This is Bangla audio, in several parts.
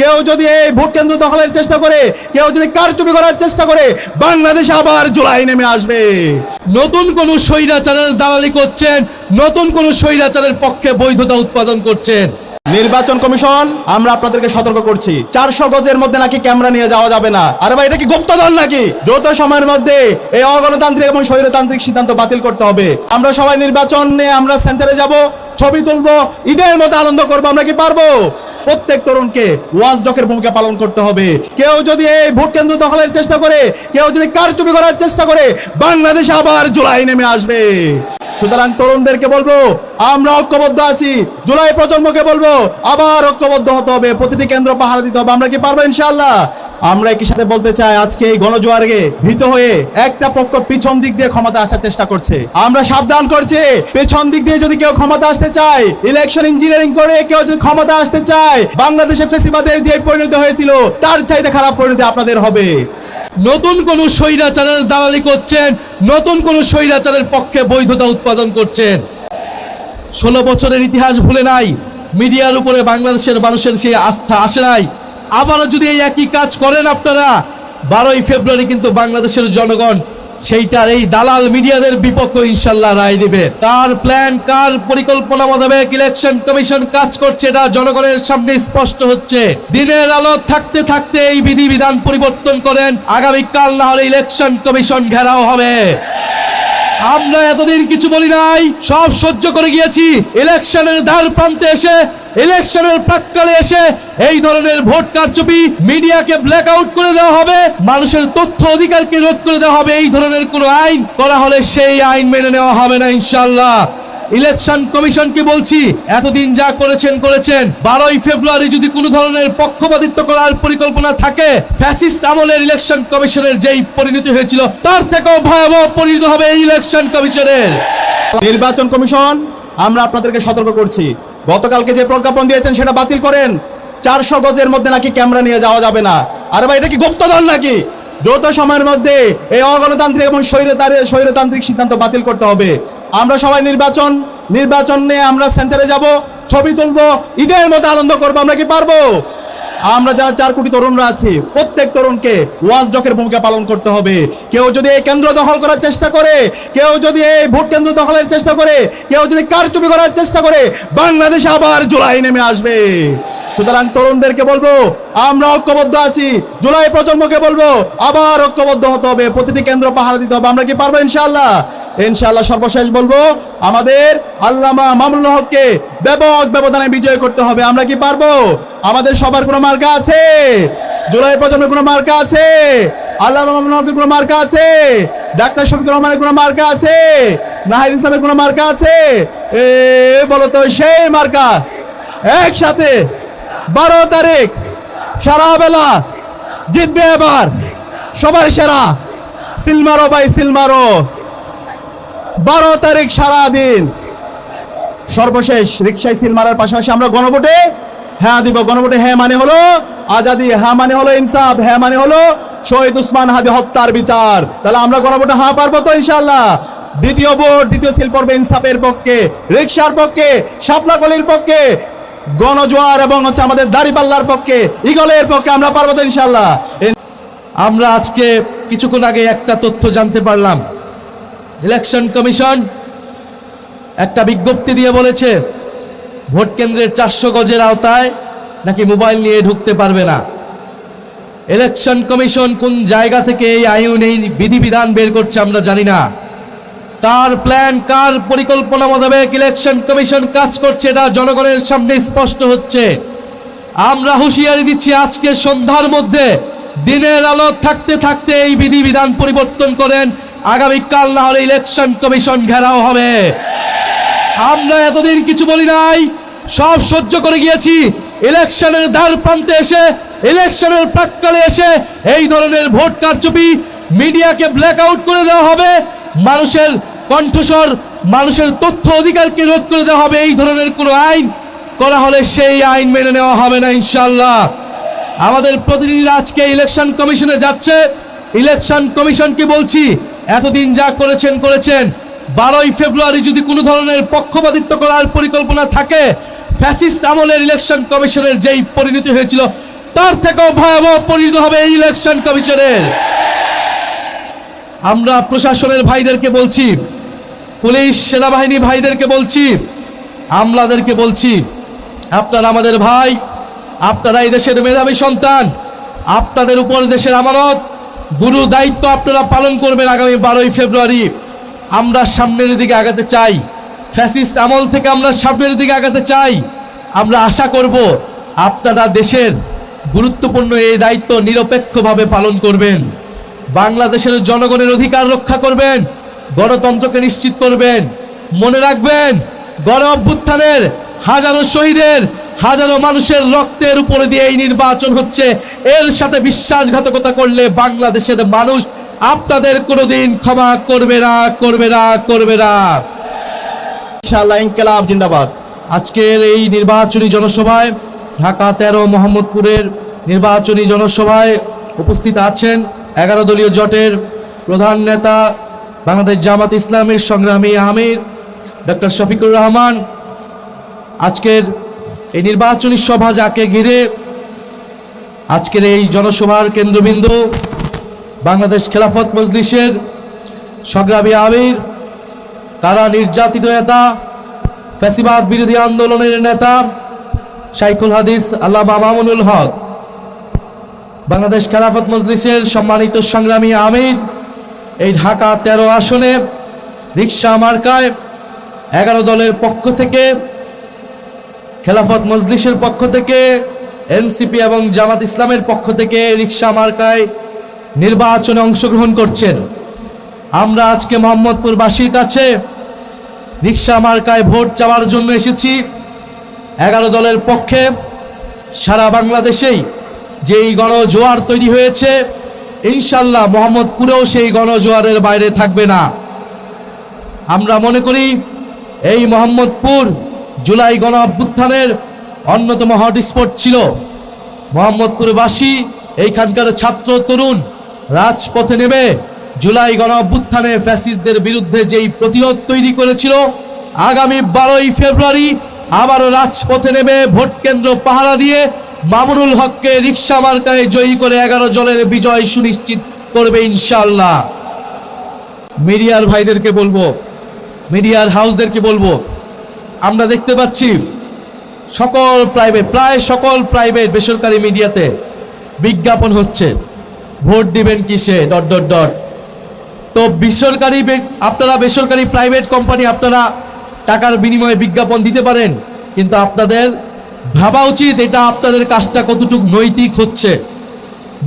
কেউ যদি এই ভোট কেন্দ্র দখলের চেষ্টা করে কেউ যদি কারচুপি করার চেষ্টা করে বাংলাদেশে আবার জুলাই নেমে আসবে। নতুন কোন স্বৈরাচারের দালালি করছেন নতুন কোন স্বৈরাচারের পক্ষে বৈধতা উৎপাদন করছেন। নির্বাচন কমিশন আমরা আপনাদেরকে সতর্ক করছি। চারশো গজের মধ্যে নাকি ক্যামেরা নিয়ে যাওয়া যাবে না। আরে ভাই এটা কি গুপ্তধন নাকি? দ্রুত সময়ের মধ্যে এই অগণতান্ত্রিক এবং স্বৈরতান্ত্রিক সিদ্ধান্ত বাতিল করতে হবে। আমরা সবাই নির্বাচন নিয়ে আমরা সেন্টারে যাব ছবি তুলবো ঈদের মতো আনন্দ করব আমরা কি পারব? প্রত্যেক তরুণকে ওয়াজ ডকের ভূমিকা পালন করতে হবে। কেউ যদি এই ভোট কেন্দ্র দখলের চেষ্টা করে, কেউ যদি কারচুপি করার চেষ্টা করে, বাংলাদেশে আবার জুলাই নেমে আসবে। সুতরাং তরুণদেরকে বলব, আমরা ঐক্যবদ্ধ আছি। জুলাই প্রজন্মকে বলব, আবার ঐক্যবদ্ধ হতে হবে। প্রতিটি কেন্দ্র পাহারা দিতে হবে। আমরা কি পারব ইনশাআল্লাহ? আমরা একই সাথে বলতে চাই, আজকে এই গণজোয়ারে ভীত হয়ে একটা পক্ষ পিছন দিক দিয়ে ক্ষমতা আসার চেষ্টা করছে। আমরা সাবধান করছি, পেছন দিক দিয়ে যদি কেউ ক্ষমতা আসতে চায় ইলেকশন ইঞ্জিনিয়ারিং করে কেউ যদি ক্ষমতা আসতে চায়, বাংলাদেশে ফেসিবাদের যে পরিণত হয়েছিল, তার চাইতে খারাপ পরিণতি আপনাদের হবে। নতুন কোন স্বৈরাচারের দালালি করছেন, নতুন কোন স্বৈরাচারের পক্ষে বৈধতা উৎপাদন করছেন। ষোলো বছরের ইতিহাস ভুলে নাই, মিডিয়ার উপরে বাংলাদেশের মানুষের সেই আস্থা আসে নাই। আবারও যদি এই একই কাজ করেন আপনারা, বারোই ফেব্রুয়ারি কিন্তু বাংলাদেশের জনগণ সেইটার এই দালাল মিডিয়াদের বিপক্ষ ইনশাল্লাহ রায় দিবে। কার প্ল্যান কার পরিকল্পনা মোতাবেক ইলেকশন কমিশন কাজ করছে এটা জনগণের সামনে স্পষ্ট হচ্ছে। দিনের আলো থাকতে থাকতে এই বিধিবিধান পরিবর্তন করেন। আগামীকাল না হলে ইলেকশন কমিশন ঘেরাও হবে। আমরা এতদিন কিছু বলি নাই, সব সহ্য করে গিয়েছি। ইলেকশনের ধার প্রান্তে এসে, ইলেকশনের প্রাককালে এসে এই ধরনের ভোট কারচুপি মিডিয়াকে ব্ল্যাক আউট করে দেওয়া হবে, মানুষের তথ্য অধিকারকে রোধ করে দেওয়া হবে, এই ধরনের কোনো আইন করা হলে সেই আইন মেনে নেওয়া হবে না ইনশাল্লাহ ইলেকশন কমিশনকে বলছি? এতদিন যা করেছেন করেছেন। বারোই ফেব্রুয়ারি যদি কোনো ধরনের পক্ষপাতিত্ব করার পরিকল্পনা থাকে, ফ্যাসিস্ট আমলের ইলেকশন কমিশনের যেই পরিণতি হয়েছিল, তার থেকেও ভয়াবহ পরিণত হবে এই ইলেকশন কমিশনের। নির্বাচন কমিশন, আমরা আপনাদেরকে সতর্ক করছি। গতকালকে যে প্রজ্ঞাপন দিয়েছেন, সেটা বাতিল করেন। চারশো গজের মধ্যে নাকি ক্যামেরা নিয়ে যাওয়া যাবে না। আরে ভাই, এটা কি গুপ্তধন নাকি? দ্রুত সময়ের মধ্যে এই অগণতান্ত্রিক এবং স্বৈরতান্ত্রিক সিদ্ধান্ত বাতিল করতে হবে। আমরা সবাই নির্বাচন নির্বাচন নিয়ে আমরা সেন্টারে যাব, ছবি তুলবো, ঈদের মতো আনন্দ করব, আমরা কি পারব? আমরা যারা চার কোটি তরুণরা আছি, প্রত্যেক তরুণকে ওয়াজ ডকের ভূমিকা পালন করতে হবে। কেউ যদি এই কেন্দ্র দখল করার চেষ্টা করে, কেউ যদি এই ভোট কেন্দ্র দখলের চেষ্টা করে, কেউ যদি কারচুপি করার চেষ্টা করে, বাংলাদেশে আবার জুলাই নেমে আসবে। সুতরাং তরুণদেরকে বলব, আমরা ঐক্যবদ্ধ আছি, জুলাই প্রজন্মকে বলব, আবার ঐক্যবদ্ধ হতে হবে, প্রতিটি কেন্দ্র পাহারা দিতে হবে, আমরা কি পারব ইনশাআল্লাহ? ইনশাআল্লাহ সর্বশেষ বলব, আমাদের আল্লামা মামুনুল হককে ব্যাপক ব্যবধানে বিজয় করতে হবে। আমরা কি পারব? আমাদের সবার কোনো মার্কা আছে? জুলাই প্রজন্মের কোনো মার্কা আছে? আল্লামা মামুনুল হকের কোনো মার্কা আছে? ডাক্তার শফিকুর রহমানের কোনো মার্কা আছে? নাহিদ ইসলামের কোনো মার্কা আছে? এ, বলো তো, সেই মার্কা। একসাথে বারো তারিখ, সারা বেলা জিতবে এবার। সবার সেরা। সিলমারো বাই সিলমারো। বারো তারিখ সারা দিন সর্বশেষ রিক্সায় সিল মারার পাশাপাশি আমরা গণভোটে হ্যাঁ দিব। গণভোটে হ্যাঁ মানে হলো আজাদি হ্যাঁ মানে হলো ইনসাফ হ্যাঁ মানে হলো শহীদ উসমান হাদি হত্যার বিচার। তাহলে আমরা গণভোটে হ্যাঁ পারব তো ইনশাল্লাহ দ্বিতীয় ভোট, দ্বিতীয় সিল পড়বে ইনসাফের পক্ষে রিক্সার পক্ষে, শাপলাকলির পক্ষে, গণজোয়ার এবং হচ্ছে আমাদের দাড়িপাল্লার পক্ষে ইগলের পক্ষে আমরা পারব তো ইনশাল্লাহ আমরা আজকে কিছুক্ষণ আগে একটা তথ্য জানতে পারলাম। ইলেকশন কমিশন একটা বিজ্ঞপ্তি দিয়ে বলেছে, ভোট কেন্দ্রের চারশো গজের আওতায় নাকি মোবাইল নিয়ে ঢুকতে পারবে না। ইলেকশন কমিশন কোন জায়গা থেকে এই আইন, এই বিধিবিধান বের করছে আমরা জানি না। কার প্ল্যান কার পরিকল্পনা মোতাবেক ইলেকশন কমিশন কাজ করছে এটা জনগণের সামনে স্পষ্ট হচ্ছে। আমরা হুঁশিয়ারি দিচ্ছি আজকে সন্ধ্যার মধ্যে দিনের আলো থাকতে থাকতে এই বিধিবিধান পরিবর্তন করেন। আগামীকাল না হলে ইলেকশন কমিশন ঘেরাও হবে। আমরা এতদিন কিছু বলি নাই, সব সহ্য করে গিয়েছি। ইলেকশনের ধার প্রান্তে এসে ইলেকশনের প্রাককালে এসে এই ধরনের ভোট কারচুপি মিডিয়াকে ব্ল্যাক আউট করে দেওয়া হবে। মানুষের কণ্ঠস্বর, মানুষের তথ্য অধিকারকে রোধ করে দেওয়া হবে। এই ধরনের কোনো আইন করা হলে সেই আইন মেনে নেওয়া হবে না ইনশাল্লাহ আমাদের প্রতিনিধিরা আজকে ইলেকশন কমিশনে যাচ্ছে। ইলেকশন কমিশনকে বলছি এতদিন যা করেছেন করেছেন। বারোই ফেব্রুয়ারি যদি কোনো ধরনের পক্ষপাতিত্ব করার পরিকল্পনা থাকে, ফ্যাসিস্ট আমলের ইলেকশন কমিশনের যেই পরিণতি হয়েছিল, তার থেকেও ভয়াবহ পরিণত হবে এই ইলেকশন কমিশনের। আমরা প্রশাসনের ভাইদেরকে বলছি, পুলিশ, সেনাবাহিনী ভাইদেরকে বলছি, আমলাদেরকে বলছি, আপনারা আমাদের ভাই, আপনারা এই দেশের মেধাবী সন্তান, আপনাদের উপর দেশের আমানত গুরু দায়িত্ব আপনারা পালন করবেন আগামী বারোই ফেব্রুয়ারি। আমরা সামনের দিকে আগাতে চাই। ফ্যাসিস্ট আমল থেকে আমরা সামনের দিকে আগাতে চাই। আমরা আশা করব আপনারা দেশের গুরুত্বপূর্ণ এই দায়িত্ব নিরপেক্ষভাবে পালন করবেন। বাংলাদেশের জনগণের অধিকার রক্ষা করবেন। গণতন্ত্রকে নিশ্চিত করবেন। মনে রাখবেন গণ অভ্যুত্থানের হাজারো শহীদের হাজারো মানুষের রক্তের উপরে দিয়ে এই নির্বাচন হচ্ছে। এর সাথে বিশ্বাসঘাতকতা করলে বাংলাদেশের মানুষ আপনাদের কোনোদিন ক্ষমা করবে না করবে না করবে না। ইনশাআল্লাহ ইনকালাব জিন্দাবাদ। আজকের এই নির্বাচনী জনসভায় ঢাকা তেরো মোহাম্মদপুরের নির্বাচনী জনসভায় উপস্থিত আছেন এগারো দলীয় জোটের প্রধান নেতা বাংলাদেশ জামাত ইসলামের সংগ্রামী আমির ডক্টর শফিকুর রহমান। আজকের এই নির্বাচনী সভা যাকে ঘিরে আজকের এই জনসভার কেন্দ্রবিন্দু বাংলাদেশ খেলাফত মজলিসের সংগ্রামী আমির তারা নির্যাতিত নেতা, ফ্যাসিবাদ বিরোধী আন্দোলনের নেতা, শাইখুল হাদিস আল্লাহ মামুনুল হক। বাংলাদেশ খেলাফত মজলিসের সম্মানিত সংগ্রামী আমির, এই ঢাকা তেরো আসনে রিক্সা মার্কায় এগারো দলের পক্ষ থেকে খেলাফত মজলিসের পক্ষ থেকে, এনসিপি এবং জামাত ইসলামের পক্ষ থেকে রিক্সা মার্কায় নির্বাচনে অংশগ্রহণ করছেন। আমরা আজকে মোহাম্মদপুরবাসীর কাছে রিক্সা মার্কায় ভোট চাওয়ার জন্য এসেছি। এগারো দলের পক্ষে সারা বাংলাদেশেই যেই গণজোয়ার তৈরি হয়েছে, ইনশাল্লাহ মোহাম্মদপুরেও সেই গণজোয়ারের বাইরে থাকবে না। আমরা মনে করি, এই মোহাম্মদপুর জুলাই গণ অভ্যুত্থানের অন্যতম হটস্পট ছিল মোহাম্মদপুরবাসী, এইখানকার ছাত্র তরুণ, রাজপথে নেমে জুলাই গণ অভ্যুত্থানে ফ্যাসিস্টদের বিরুদ্ধে যেই প্রতিরোধ তৈরি করেছিল, আগামী বারোই ফেব্রুয়ারি আবারও রাজপথে নেমে ভোট কেন্দ্র পাহারা দিয়ে মামুনুল হককে রিক্সা মার্কায় জয়ী করে এগারো জনের বিজয় সুনিশ্চিত করবে ইনশাল্লাহ মিডিয়ার ভাইদেরকে বলব, মিডিয়ার হাউসদেরকে বলব আমরা দেখতে পাচ্ছি সকল প্রাইভেট প্রায় সকল প্রাইভেট বেসরকারি মিডিয়াতে বিজ্ঞাপন হচ্ছে। ভোট দিবেন কিসে? Dot dot dot. তো বেসরকারি আপনারা বেসরকারি প্রাইভেট কোম্পানি আপনারা টাকার বিনিময়ে বিজ্ঞাপন দিতে পারেন, কিন্তু আপনাদের ভাবা উচিত এটা আপনাদের কাজটা কতটুকু নৈতিক হচ্ছে।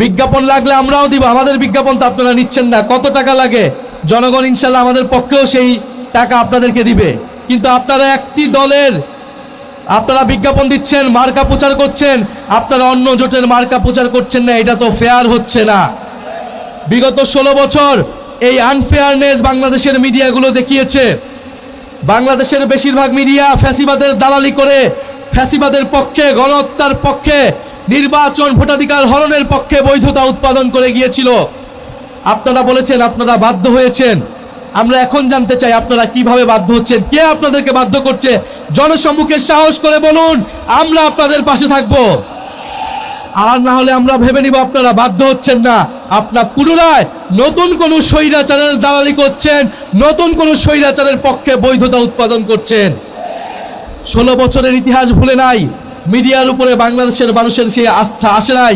বিজ্ঞাপন লাগলে আমরাও দিব, আমাদের বিজ্ঞাপন তো আপনারা নিচ্ছেন না। কত টাকা লাগে? জনগণ ইনশাল্লাহ আমাদের পক্ষেও সেই টাকা আপনাদেরকে দিবে। কিন্তু আপনারা একটি দলের আপনারা বিজ্ঞাপন দিচ্ছেন, মার্কা প্রচার করছেন, আপনারা অন্য জোটের মার্কা প্রচার করছেন না, এটা তো ফেয়ার হচ্ছে না। বিগত ষোলো বছর এই আনফেয়ারনেস বাংলাদেশের মিডিয়াগুলো দেখিয়েছে। বাংলাদেশের বেশিরভাগ মিডিয়া ফ্যাসিবাদের দালালি করে, ফ্যাসিবাদের পক্ষে, গণহত্যার পক্ষে, নির্বাচন ভোটাধিকার হরণের পক্ষে বৈধতা উৎপাদন করে গিয়েছিল। আপনারা বলেছেন, আপনারা বাধ্য হয়েছেন। আমরা এখন জানতে চাই আপনারা কীভাবে বাধ্য হচ্ছেন, কে আপনাদেরকে বাধ্য করছে? জনসম্মুখে সাহস করে বলুন, আমরা আপনাদের পাশে থাকব। আর না হলে আমরা ভেবে নিব আপনারা বাধ্য হচ্ছেন না। আপনার পুনরায় নতুন কোন স্বৈরাচারের দালালি করছেন, নতুন কোন স্বৈরাচারের পক্ষে বৈধতা উৎপাদন করছেন। ষোলো বছরের ইতিহাস ভুলে নাই, মিডিয়ার উপরে বাংলাদেশের মানুষের সেই আস্থা আসে নাই।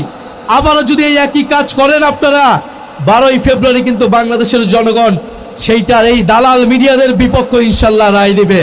আবারও যদি এই একই কাজ করেন আপনারা, বারোই ফেব্রুয়ারি কিন্তু বাংলাদেশের জনগণ সেইটার এই দালাল মিডিয়াদের বিপক্ষ ইনশাল্লাহ রায় দেবে।